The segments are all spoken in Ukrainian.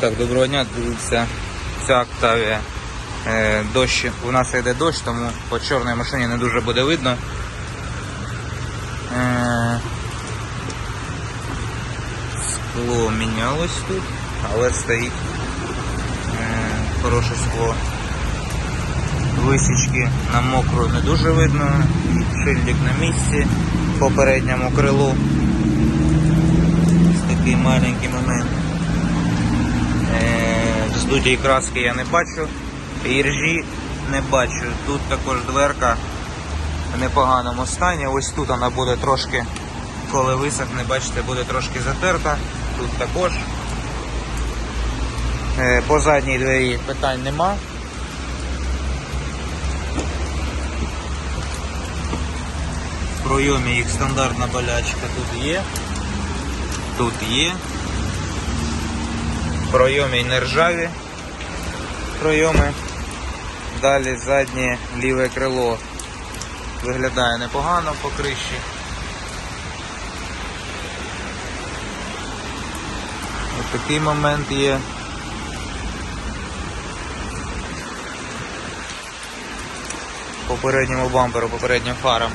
Так, доброго дня, дивіться, ця Октавія. Е, дощ, у нас йде дощ, тому по чорній машині не дуже буде видно. Е, скло мінялось тут, але стоїть е, хороше скло. Висічки на мокру не дуже видно, шильдик на місці, по передньому крилу. Ось такий маленький момент. Е, Здутій краски я не бачу, іржі не бачу. Тут також дверка в непоганому стані. Ось тут вона буде трошки, коли висохне, бачите, буде трошки затерта. Тут також. Е, По задній двері питань нема. В пройомі їх стандартна болячка тут є. Тут є. Пройомі не ржаві пройоми. Далі заднє ліве крило виглядає непогано по криші. Ось такий момент є. По передньому бамперу, попереднім фарам.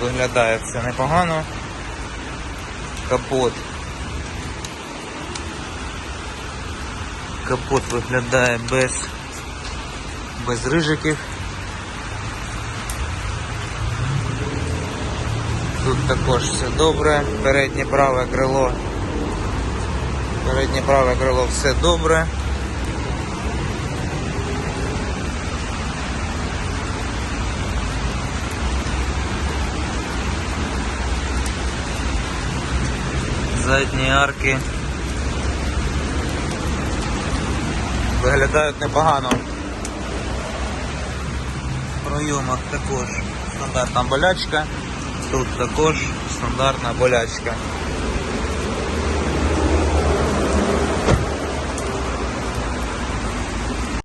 Виглядає все непогано. Капот. Капот виглядає без, без рижиків. Тут також все добре. Переднє праве крило. Переднє праве крило все добре. Задні арки виглядають непогано. В пройомах також стандартна болячка, тут також стандартна болячка.